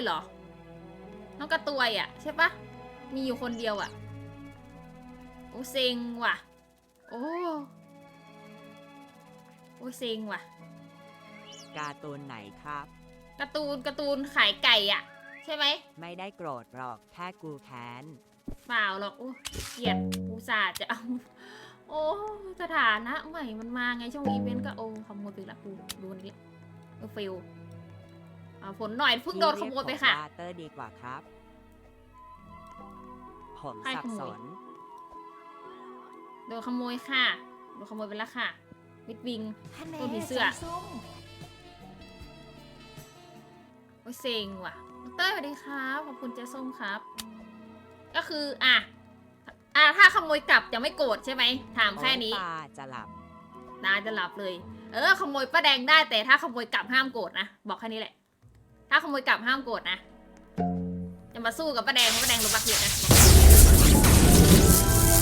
ยเหรอ น้องการ์ตวยอะ ใช่ปะมีอยู่คนเดียวอะ โอ้เซ็งว่ะ โอ้โอ้เซ็งว่ะ การ์ตูนไหนครับ การ์ตูนการ์ตูนขายไก่อะ ใช่ไหมไม่ได้โกรธหรอกแค่กูแค้นเปล่าหรอกโอ้เกลียดอุตส่าห์จะเอา โอ้สถานะใหม่มันมาไงช่วงอีเวนต์ก็โอ้ขโมยไปละกูโดนอีกแล้วเออฟิล เอาผลหน่อยเพิ่งโดนขโมยไปค่ะ ที่เรีกผมว่าเตอร์ดีกว่าครับ ผมใครสับขโมยสน โดนขโมยค่ะโดนขโมยไปแล้วค่ะ วิดวิงตัวผีเสื้อโอ้ยเซ็งว่ะเต้ยสวัสดีครับขอบคุณเจ๊ส้มครับ ก็คืออะอะถ้าขโมยกลับจะไม่โกรธใช่ไหมถามแค่นี้ โอ๊ยตาจะหลับนาจะหลับเลย เออ ขโมยป้าแดงได้แต่ถ้าขโมยกลับห้ามโกรธนะ บอกแค่นี้แหละ ถ้าขโมยกลับห้ามโกรธนะจะมาสู้กับป้าแดงเพราะป้าแดงลบรักเยอะนะ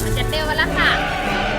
มันจะเต้วแล้วค่ะ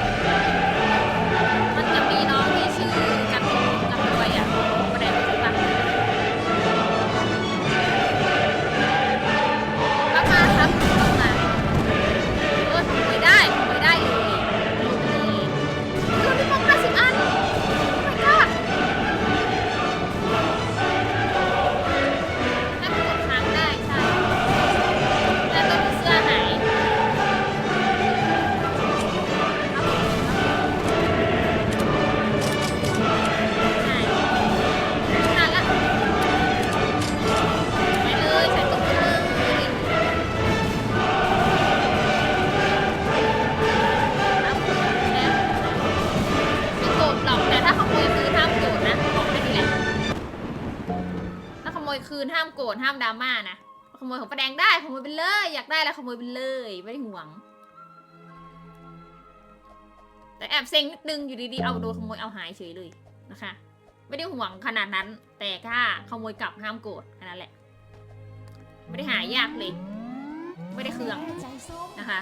นห้ามโกรธห้ามดราม่านะขโมยของป้าแดงได้ขโมยไปเลยอยากได้แล้วขโมยไปเลยไม่ได้ห่วง แต่แอบเซ็งนิดนึงอยู่ดีๆเอาโดนขโมยเอาหายเฉยเลยนะคะ ไม่ได้ห่วงขนาดนั้น แต่ถ้าขโมยกลับห้ามโกรธแค่นั้นแหละ ไม่ได้หายากเลย ไม่ได้เคืองใจส้มนะคะ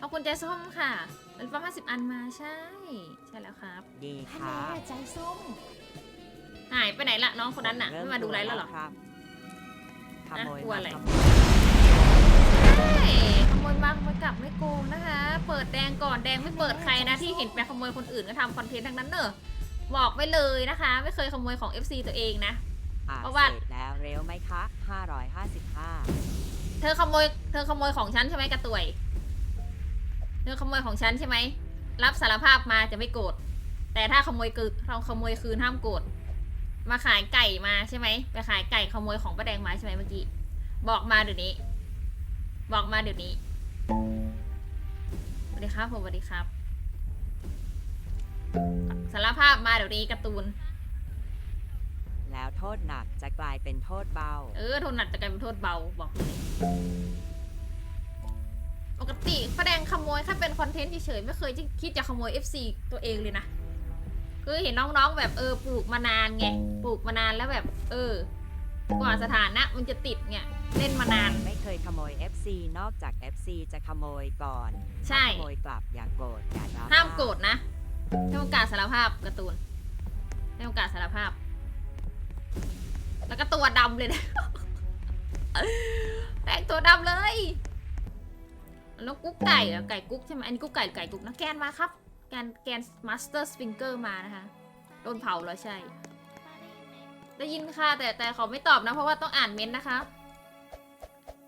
ขอบคุณใจส้มค่ะเป็นประมาณสิบอันมาใช่ ใช่แล้วครับ ดีทะคเลรับใจส้มหายไปไหนละน้องคนนั้นน่ะผไม่มาดูไลฟ์แล้วเหรอ ครับขโมยกลัวอะไรมาขโมยใช่ขโมยมาขโมยกลับไม่โกงนะคะ เปิดแดงก่อนแดงไม่เปิดใครนะที่เห็นไปขโมยคนอื่นก็ทำคอนเทนต์ทั้งนั้นเนอะบอกไว้เลยนะคะ ไม่เคยขโมยของ FC ตัวเองนะอ่าเพราะว่าเสร็จแล้วเร็วไหมคะ 555 เธอขโมยเธอขโมยของฉันใช่ไหมกระตุยเธอขโมยของฉันใช่ไหมรับสารภาพมาจะไม่โกรธแต่ถ้าขโมยคืนเราขโมยคืนห้ามโกรธ มาขายไก่มาใช่ไหมไปขายไก่ขโมยของป้าแดงมาใช่ไหมเมื่อกี้ บอกมาเดี๋ยวนี้ บอกมาเดี๋ยวนี้สวัสดีครับผมสวัสดีครับสารภาพมาเดี๋ยวนี้การ์ตูน แล้วโทษหนักจะกลายเป็นโทษเบา เออโทษหนักจะกลายเป็นโทษเบาบอกเลยปกติป้าแดงขโมยแค่เป็นคอนเทนต์เฉยๆไม่เคยที่คิดจะขโมย FC ตัวเองเลยนะ คือเห็นน้องๆแบบเออปลูกมานานไงปลูกมานานแล้วแบบ เออกว่าสถานะมันจะติดเนี่ยเล่นมานาน ไม่เคยขโมย FC นอกจาก FC จะขโมยก่อนใช่ ถ้าขโมยกลับอย่าโกรธอย่าดราห้ามโกรธนะให้โอกาสสารภาพการ์ตูนให้โอกาสสารภาพ แล้วก็ตัวดำเลยนะ แต่งตัวดำเลยแล้วกุ๊กไก่เหรอะไก่กุ๊กใช่ไหมอันนี้กุ๊กไก่หรือไก่กุ๊กนะแกนมาครับ แกนแกนมาสเตอร์สฟิงเกอร์มานะคะ โดนเผาแล้วใช่ ได้ยินค่ะ แต่แต่เขาไม่ตอบนะ เพราะว่าต้องอ่านเม้นต์นะคะ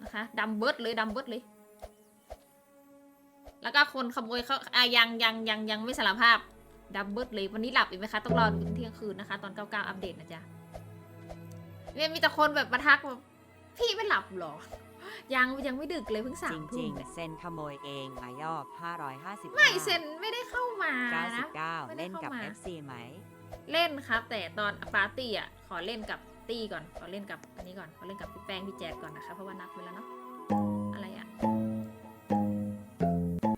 นะคะดำเบิร์ดเลยดำเบิร์ดเลย แล้วก็คนขโมยเขาอะยังยังยังยังไม่สารภาพดับเบิลเลยวันนี้หลับอีกไหมคะ ต้องรอดูถึงเที่ยงคืนนะคะ ตอน99อัปเดตนะจ๊ะเนี่ยมีแต่คนแบบมาทักแบบพี่ไม่หลับหรอ ยังยังไม่ดึกเลยเพิ่งสาจมริทุ่งมเนี่ยๆเซนขโมยเองอายอบ550ไม่เซนไม่ได้เข้ามานะ ไม่99 ได้เล่นกับ เข้ามา FC ไหม เล่นครับ แต่ตอนปาร์ตี้อะขอเล่นกับตี้ก่อนขอเล่นกับอันนี้ก่อนขอเล่นกับพี่แป้งพี่แจ๊ดก่อนนะคะเพราะว่านัดไว้แล้วเนาะอะไรอะ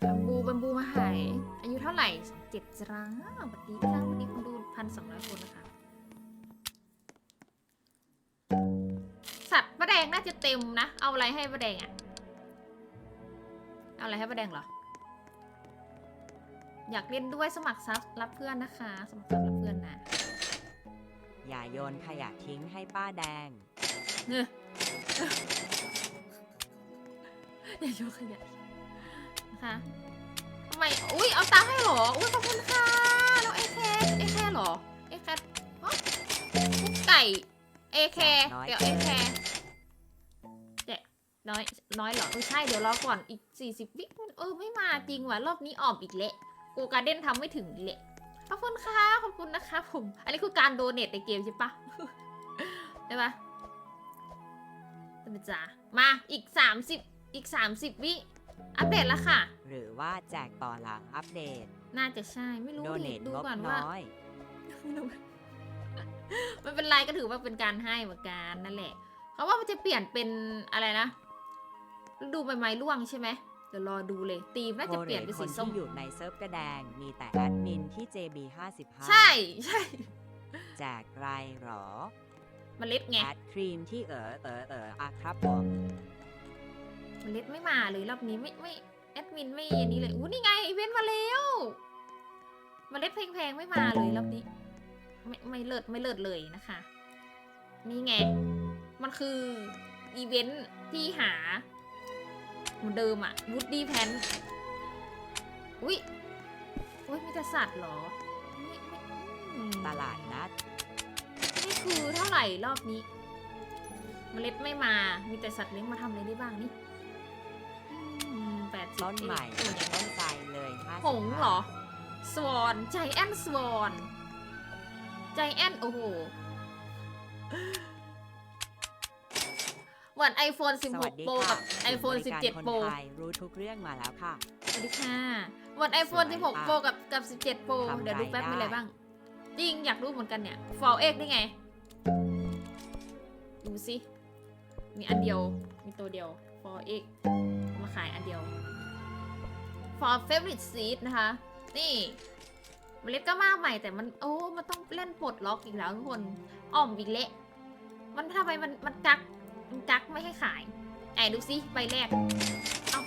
บัมบูบัมบูมาหายอายุเท่าไหร่เจ็ดจ้าสวัสดีค่ะวันนี้คนดูพันสองร้อยคนนะคะ แดงน่าจะเต็มนะ เอาอะไรให้ป้าแดงอะเอาอะไรให้ป้าแดงเหรอ อยากเล่นด้วยสมัครซับรับเพื่อนนะคะ สมัครซับรับเพื่อนนะอย่าโยนขยะทิ้งให้ป้าแดง เนอะอย่าโยนขยะนะคะทำไม อุ้ยเอาตังค์ให้เหรอ อุ้ยขอบคุณค่ะแล้วเอแคเอแคเหรอเอแคฮะกุ๊กไก่เอแคน้อยเดี๋ยวเอแคเจ๊ น้อย น้อยเหรอเออใช่เดี๋ยวรอก่อนอีก 40 วิเออไม่มาจริงว่ะรอบนี้ออมอีกเละกูการเด้นทำไม่ถึงเละขอบคุณค่ะขอบคุณนะคะผม อันนี้คือการโดเนทในเกมใช่ปะได้ปะเป็นจ้ามาอีก 30 อีก 30 วิ อัปเดตแล้วค่ะ หรือว่าแจกต่อหลังอัปเดต น่าจะใช่ไม่รู้โดเนดิทดูงบก่อนว่าน้อยมันเป็นไรก็ถือว่าเป็นการให้เหมือนกันนั่นแหละเขาว่ามันจะเปลี่ยนเป็นอะไรนะ ฤดูใบไม้ร่วงใช่ไหมเดี๋ยวรอดูเลยตีมน่าจะเปลี่ยนเป็นคสีนส้มที่อยู่ในเซิร์ฟกระแดง มีแต่แอดมินที่ JB 55ใช่ใช่แจกไรหรอเมล็ดไงแอดครีมที่เออเออเอออะครับผมเมล็ดไม่มาเลยรอบนี้ไม่ไม่แอดมินไม่อันนี้เลยอู้นี่ไงอีเวนต์มาแล้วเมล็ดแพงๆไม่มาเลยรอบนี้ ไม่ไม่เลิศไม่เลิศเลยนะคะ นี่ไง มันคืออีเวนต์ที่หา เหมือนเดิมอะวูดดี้แพนอุ้ยอุ้ยมีแต่สัตว์เหรอไม่ไม่อืมตลาดนัดนี่คือเท่าไหร่รอบนี้ เมล็ดไม่มา มีแต่สัตว์เลี้ยงมาทำอะไรได้บ้างนี่แปดสิบต้นใหม่ตัวอย่างต้นไทรเลย55หงส์เหรอ สวอนใจแอนสวอน ใจแอนโอ้โห เหมือน iPhone สวัสดี16 Pro ค่ะกับ iPhone บริการ17คน Pro ไทยรู้ทุกเรื่องมาแล้วค่ะ สวัสดีค่ะเหมือน iPhone สวย16ปะ Pro กับกับ 17 Pro ทำเดี๋ยวดูแป๊บรายมีอะไรได้บ้าง จริงอยากรู้เหมือนกันเนี่ย For X นี่ไง ดูสิ มีอันเดียว มีตัวเดียว For X มาขายอันเดียว For Favorite Seed นะคะ นี่เมล็ดก็มากใหม่แต่มันโอ้มันต้องเล่นปลดล็อกอีกแล้วทุกคนอ่อมอีกเละ มันทำไมมันมันกักมัน กักไม่ให้ขายไหนดูสิใบแรก เอา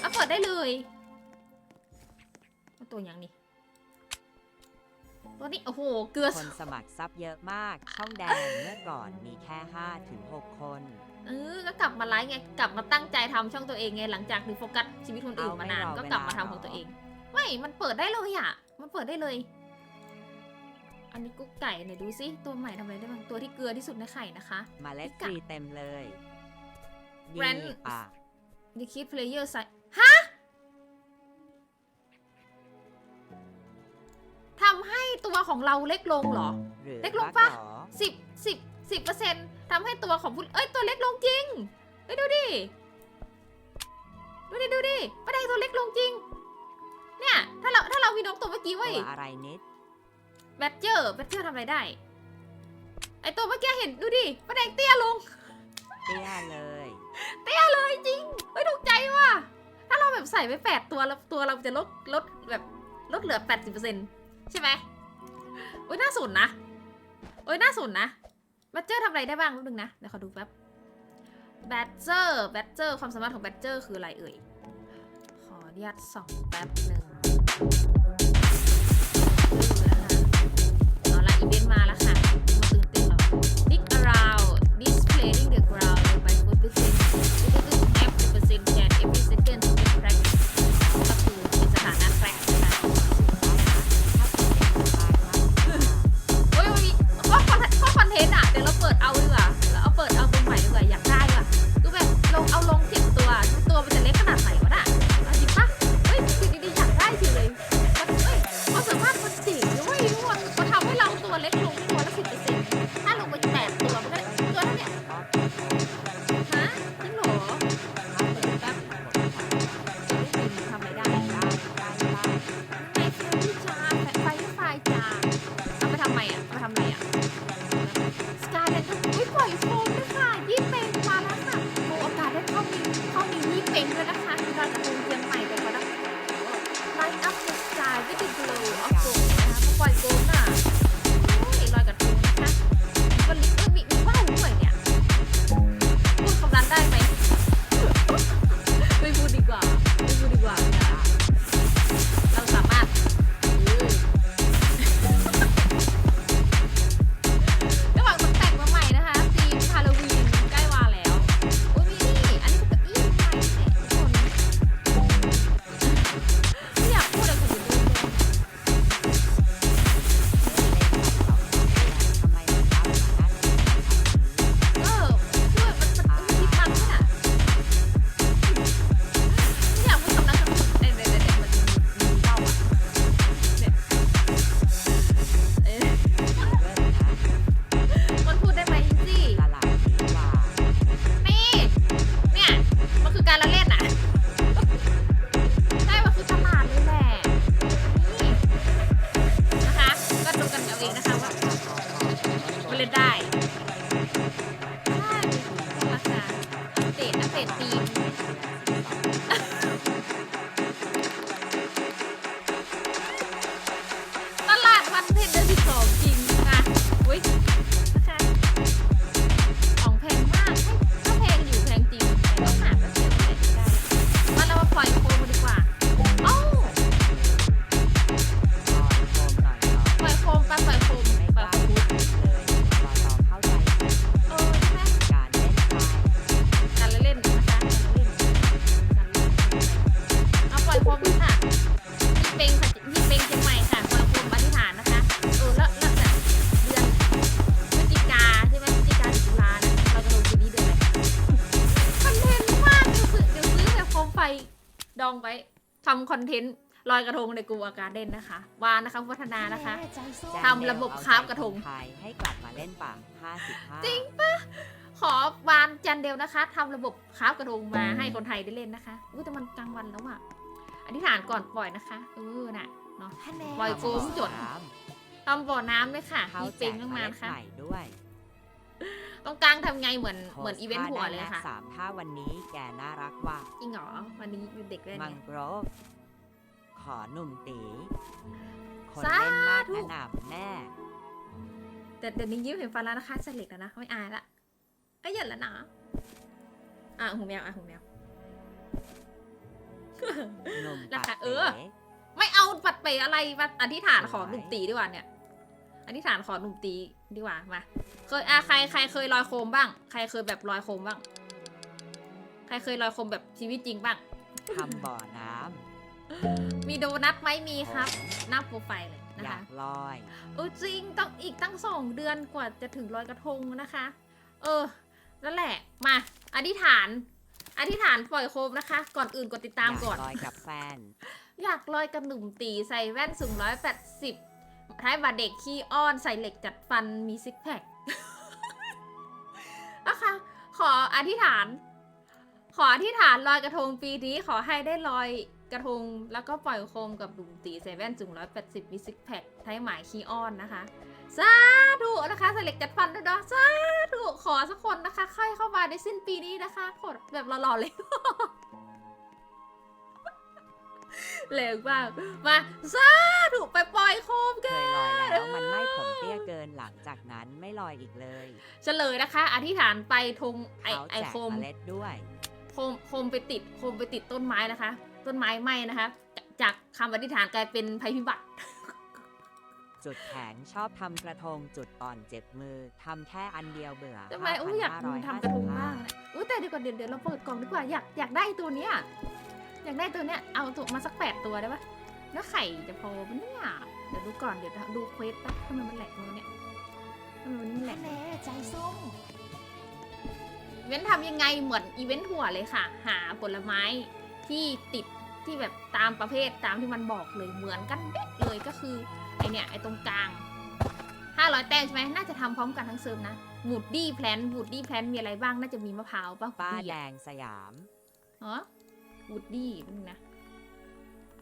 เอาเปิดได้เลยเอาตัวอย่างนี้ตัวนี้ โอ้โห เกลือคนสมัครซับเยอะมาก ช่องแดงเมื่อก่อนมีแค่5ถึง6คน เออ ก็กลับมาไลฟ์ไง กลับมาตั้งใจทำช่องตัวเองไง หลังจากที่โฟกัสชีวิตคนอื่นเอาไม่มานานรอก็กลับมาเวลาทำของหรอตัวเอง ไม่ มันเปิดได้เลยอะ มันเปิดได้เลยันนี้กุ๊กไก่ไหนดูสิตัวใหม่ทำอะไรได้บ้างตัวที่เกลือที่สุดในไข่นะคะมาเล็กีเต็มเลยแรนด์ดิคิดเพลเยอร์ไซฮะทำให้ตัวของเราเล็กลงเหรอ เล็กลงปะสิบสิบสิบเปอร์เซ็นต์ทำให้ตัวของผู้เอ้ยตัวเล็กลงจริงเอ้ดูดิ ดูดิ ดูดิป้าแดงตัวเล็กลงจริง เนี่ย ถ้าเราถ้าเรามีนกตัวเมื่อกี้เว้ยอะไรเน็ต แบทเจอร์แบทเจอร์ทำอะไรได้ ไอตัวเมื่อกี้เห็นดูดิป้าแดงเตี้ยลง เตี้ยเลย เตี้ยเลยจริงเฮ้ยถูกใจว่ะ ถ้าเราแบบใส่ไปแปดตัวแล้วตัวเราจะลดลดแบบลดเหลือแปดสิบเปอร์เซ็นใช่ไหมโอ้ยน่าสนนะโอ้ยน่าสนนะแบทเจอร์ทำอะไรได้บ้างนิดนึงนะเดี๋ยวขอดูแป๊บแบทเจอร์แบทเจอร์ความสามารถของแบทเจอร์คืออะไรเอ่ย ขออนุญาตส่องแป๊บหนึ่ง เทนต์อะเดี๋ยวเราเปิดเอาดีกว่าเรา อนเทนต์ลอยกระทงในกรุงอาการเด่นนะคะ วานนะคะพัฒนานะคะ ทำระบบคราฟกระทงไทยให้กลับมาเล่นป่า55จริงปะขอวานจันเดลนะคะทำระบบคราฟกระทงมาให้คนไทยได้เล่นนะคะอุ้ยแต่มันกลางวันแล้วอะอธิษฐานก่อนปล่อยนะคะเออน่ะเนาะปล่อยโคมจดทำบ่อน้ำเลยค่ะเขามีแจเป็งกต้องเมมาล็ดนะคะใหม่ด้วยตรงกลางทำไงเหมือนเหมือนอีเวนต์หัวเลยค่ะโพสต์ท่าได้แม็กสามถ้าวันนี้แกน่ารักว่าจริงเหรอวันนี้อยู่เด็กเล่นมังเนี่ยโกรฟข อหนุ่มตี คนสาเล่นมากธุนะหนาบแม่แต่เดี๋ยวนี้ยิ้มเห็นฟันแล้วนะคะเสล็กแล้วนะ ไม่อายละไอ้ยหยันแล้วนะ อะหูแมวอะหูแมว หนุ่มราปัดคาเอเป๋อ ไม่เอาปัดเปอะไรมาอธิษฐานขอหนุ่มตีดีกว่าเนี่ยอธิษฐานขอหนุ่มตีดีกว่ามาเคยอะใครใครเคยลอยโคมบ้าง ใครเคยแบบลอยโคมบ้าง ใครเคยลอยโคมแบบชีวิตจริงบ้าง ทำบ่อน้ มีโดนัทไหมมีครับ หน้าโปรไฟล์เลยำนะอยาคะกลอย เออจริงต้องอีกตั้งสองเดือนกว่าจะถึงลอยกระทงนะคะ เออนั่นแหละมาอธิษฐาน อธิษฐานปล่อยโคมนะคะ ก่อนอื่นกดติดตามก่อน อยากลอยกับแฟน อยากลอยกับหนุ่มตีใส่แว่นสูงร้อยแปดสิบท้ายบัตรเด็กขี้อ้อนใส่เหล็กจัดฟันมีซิกแพค นะคะขออธิษฐาน ขออธิษฐานลอยกระทงปีนี้ขอให้ได้ลอย กระทงแล้วก็ปล่อยโคมกับหลุมตีใส่แว่นจุงร้อยแปดสิบมีซิกแพคไทยหมายขี้อ้อนนะคะสาธุนะคะใส่เหล็กจัดฟันด้วยเนาะสาธุขอสักคนนะคะ ค่อยเข้ามาในสิ้นปีนี้นะคะขอแบบหล่อๆเลยเหลวมากมาสาธุไปปล่อยโคมเคกันยลอยแล้วมันไม่ผมเตี้ยเกินหลังจากนั้นไม่ลอยอีกเลยเฉลยนะคะ อธิษฐานไปธงไอเขาไอแจกโคมเมล็ดด้วย โคมโคมไปติดโคมไปติดต้นไม้นะคะ ต้นไม้ไหม้นะคะ จากคำอธิษฐานกลายเป็นภัยพิบัติ จุดแข็งชอบทำกระทงจุดอ่อนเจ็บมือทำแค่อันเดียวเบื่อทำไมอุ้ยอยากทำกระทงบ้างนะอุ้ยแต่เดี๋ยวก่อนเดี๋ยวเดี๋ยวเราเปิดกล่องดีกว่าอยากอยากได้ตัวเนี้ยอยากได้ตัวเนี้ยเอาตัวมาสักแปดตัวได้ปะแล้วไข่จะพอปะเนี่ยเดี๋ยวดูก่อนเดี๋ยวดูเควสแป๊บทำไมมันแหลกตัวเนี้ยทำไมมันแหลกแน่ใจส้มอีเวนต์ทำยังไงเหมือนอีเวนต์ถั่วเลยค่ะ หาผลไม้ที่ติด ที่แบบตามประเภทตามที่มันบอกเลยเหมือนกันเด็ดเลยก็คือไอเนี่ยไอตรงกลาง 500 แต้มใช่ไหมน่าจะทำพร้อมกันทั้งเซิร์ฟนะวูดดี้แพลนวูดดี้แพลนมีอะไรบ้างน่าจะมีมะพร้าวป่ะป้า Woody แดอะงสยามอ๋อวูดดี้นึงนะ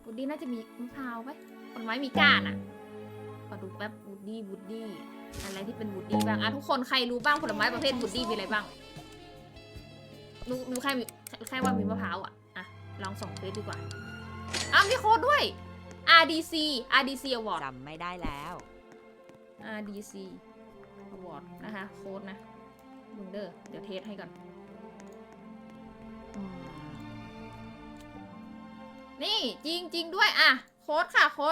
วูดดี้น่าจะมีมะพร้าวไหมผลไม้มีก้านอะขอดูแป๊บวูดดี้วูดดี้อะไรที่เป็นวูดดี้บ้างอะทุกคนใครรู้บ้างผลไม้ประเภทวูดดี้มีอะไรบ้างรู้รู้แค่มีแค่ว่ามีมะพร้าวอะอะ ลองส่องเฟซดีกว่า อ้าวมีโค้ดด้วย RDC RDC Award จำไม่ได้แล้ว RDC Award นะคะ โค้ดนะมึงเด้อเดี๋ยวเทสให้ก่อนอืมนี่จริงจริงๆด้วย อะ โค้ดค่ะโค้ด